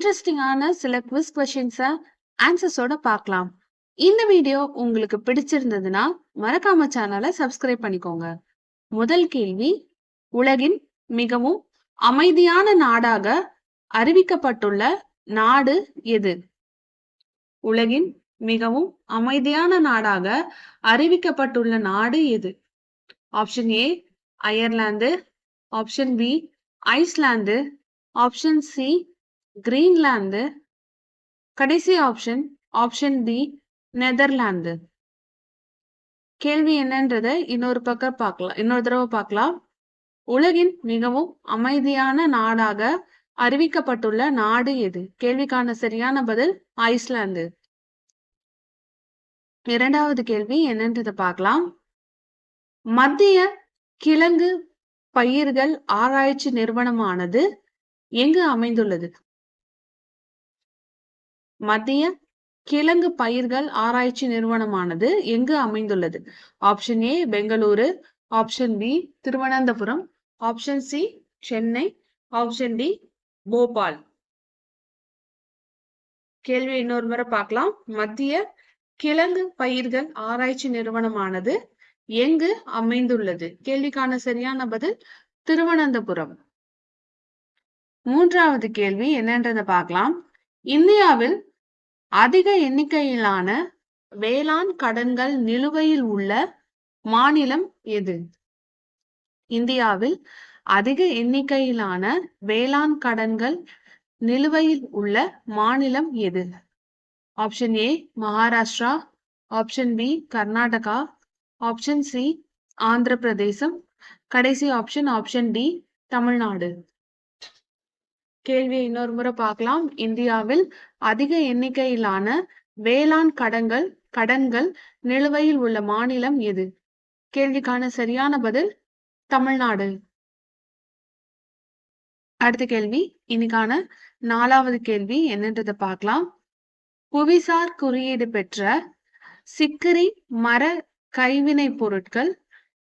இன்ட்ரெஸ்டிங்கான சில குவிஸ் கொஷின்ஸை ஆன்சர்ஸோட பார்க்கலாம். இந்த வீடியோ உங்களுக்கு பிடிச்சிருந்ததுன்னா மறக்காம சேனலை சப்ஸ்கிரைப் பண்ணிக்கோங்க. முதல் கேள்வி உலகின் மிகவும் அமைதியான நாடாக அறிவிக்கப்பட்டுள்ள நாடு எது? உலகின் மிகவும் அமைதியான நாடாக அறிவிக்கப்பட்டுள்ள நாடு எது? Option A Ireland. Option B Iceland. Option C Greenland கடைசி ஆப்ஷன் ஆப்ஷன் டி நெதர்லாந்து. கேள்வி என்னன்றதை இன்னொரு பக்கம் பார்க்கலாம் இன்னொரு தடவை பார்க்கலாம். உலகின் மிகவும் அமைதியான நாடாக அறிவிக்கப்பட்டுள்ள நாடு எது? கேள்விக்கான சரியான பதில் ஐஸ்லாந்து. இரண்டாவது கேள்வி என்னன்றதை பார்க்கலாம். மத்திய கிழங்கு பயிர்கள் ஆராய்ச்சி நிறுவனமானது எங்கு அமைந்துள்ளது? மத்திய கிழங்கு பயிர்கள் ஆராய்ச்சி நிறுவனமானது எங்கு அமைந்துள்ளது? Option A Bengaluru. Option B Thiruvananthapuram. Option C Chennai. Option D Bhopal. கேள்வி இன்னொரு முறை பார்க்கலாம். மத்திய கிழங்கு பயிர்கள் ஆராய்ச்சி நிறுவனமானது எங்கு அமைந்துள்ளது? கேள்விக்கான சரியான பதில் திருவனந்தபுரம். மூன்றாவது கேள்வி என்னன்றதை பார்க்கலாம். இந்தியாவில் அதிக எண்ணிக்கையிலான வேளாண் கடன்கள் நிலுவையில் உள்ள மாநிலம் எது? இந்தியாவில் அதிக எண்ணிக்கையிலான வேளாண் கடன்கள் நிலுவையில் உள்ள மாநிலம் எது? Option A Maharashtra. Option B Karnataka. Option C Andhra Pradesh கடைசி ஆப்ஷன் ஆப்ஷன் டி தமிழ்நாடு. கேள்வியை இன்னொரு முறை பார்க்கலாம். இந்தியாவில் அதிக எண்ணிக்கையிலான வேளாண் கடன்கள் கடன்கள் நிலுவையில் உள்ள மாநிலம் எது? கேள்விக்கான சரியான பதில் தமிழ்நாடு. அடுத்த கேள்வி இன்னைக்கான நாலாவது கேள்வி என்னன்றதை பார்க்கலாம். புவிசார் குறியீடு பெற்ற சிக்கரி மர கைவினை பொருட்கள்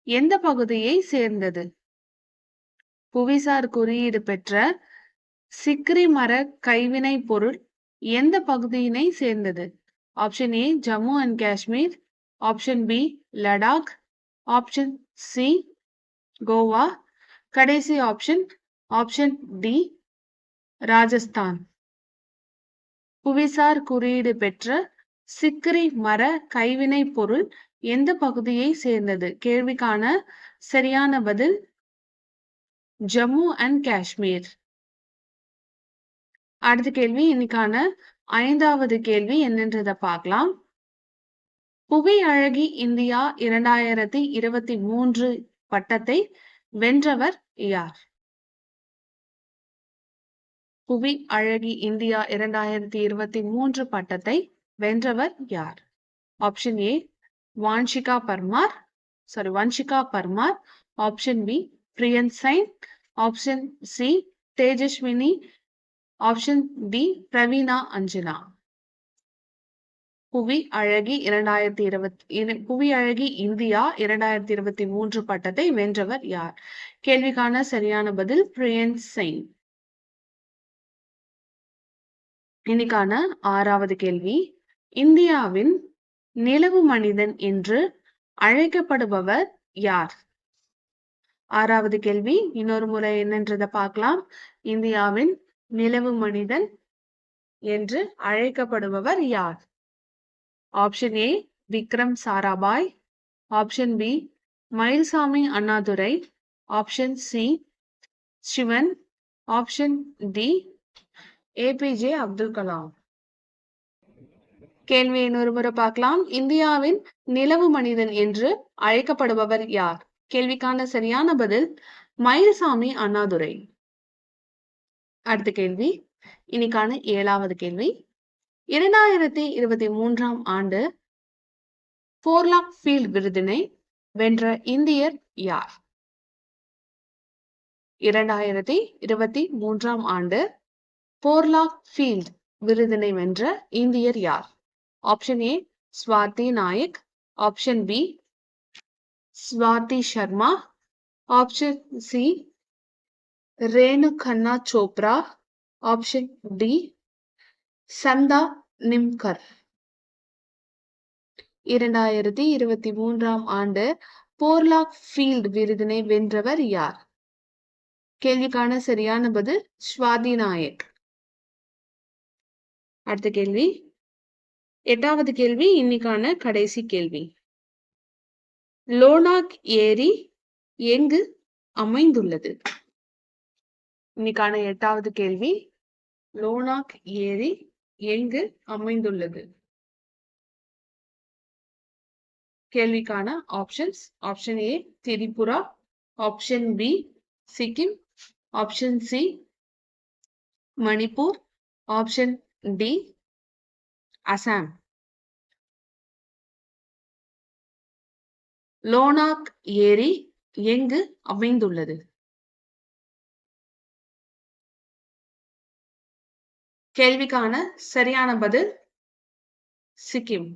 எந்த பகுதியை சேர்ந்தது? புவிசார் குறியீடு பெற்ற சிக்ரி மர கைவினை பொருள் எந்த பகுதியினை சேர்ந்தது? Option A Jammu and Kashmir option B Ladakh option C Goa கடைசி ஆப்ஷன் ஆப்ஷன் டி ராஜஸ்தான். புவிசார் குறியீடு பெற்ற சிக்ரி மர கைவினை பொருள் எந்த பகுதியை சேர்ந்தது? கேள்விக்கான சரியான பதில் ஜம்மு அண்ட் காஷ்மீர் அடுத்த கேள்வி இன்னைக்கான ஐந்தாவது கேள்வி என்னன்றத பார்க்கலாம். புவி அழகி இந்தியா இரண்டாயிரத்தி இருபத்தி மூன்று பட்டத்தை வென்றவர் யார்? புவி அழகி இந்தியா இரண்டாயிரத்தி இருபத்தி மூன்று பட்டத்தை வென்றவர் யார்? Option A Vanshika Parmar. Sorry Vanshika Parmar. Option B Priyan Sain option C Tejaswini. Option B Praveena Anjana புவி அழகி இரண்டாயிரத்தி இருபத்தி புவி அழகி இந்தியா இரண்டாயிரத்தி இருபத்தி மூன்று பட்டத்தை வென்றவர் யார்? கேள்விக்கான சரியான பதில் பிரியன் சிங் இன்னைக்கான ஆறாவது கேள்வி. இந்தியாவின் நிலவு மனிதன் என்று அழைக்கப்படுபவர் யார்? ஆறாவது கேள்வி. இன்னொரு முறை என்னன்றதை பார்க்கலாம். இந்தியாவின் நிலவு மனிதன் என்று அழைக்கப்படுபவர் யார்? Option A Vikram Sarabhai. Option B Mayilsamy Annadurai. Option C Sivan. Option D APJ Abdul Kalam. கேள்வி இன்னொரு முறை பார்க்கலாம். இந்தியாவின் நிலவு மனிதன் என்று அழைக்கப்படுபவர் யார்? கேள்விக்கான சரியான பதில் மயில்சாமி அண்ணாதுரை. அடுத்த கேள்வி. இன்னைக்கான ஏழாவது கேள்வி. இரண்டாயிரத்தி இருபத்தி மூன்றாம் ஆண்டு போர்லாக் ஃபீல்ட் விருதினை வென்ற இந்தியர் யார்? இரண்டாயிரத்தி இருபத்தி மூன்றாம் ஆண்டு போர்லாக் ஃபீல்ட் விருதினை வென்ற இந்தியர் யார்? Option A Swati Nayak. Option B Swati Sharma option C Renu Khanna Chopra option D Chanda Nimkar. இரண்டாயிரத்தி இருபத்தி மூன்றாம் ஆண்டு போர்லாக் ஃபீல்ட் விருதினை வென்றவர் யார்? கேள்விக்கான சரியான பதில் ஸ்வாதி நாயக். அடுத்த கேள்வி. எட்டாவது கேள்வி இன்னைக்கான கடைசி கேள்வி. லோனாக் ஏரி எங்கு அமைந்துள்ளது? இன்னைக்கான எட்டாவது கேள்வி. லோனாக் ஏரி எங்கு அமைந்துள்ளது? கேள்விக்கான options option A Tripura. Option B Sikkim. Option C Manipur. Option D Assam. Lhonak ஏரி எங்கு அமைந்துள்ளது? கேள்விக்கான சரியான பதில் சிக்கிம்.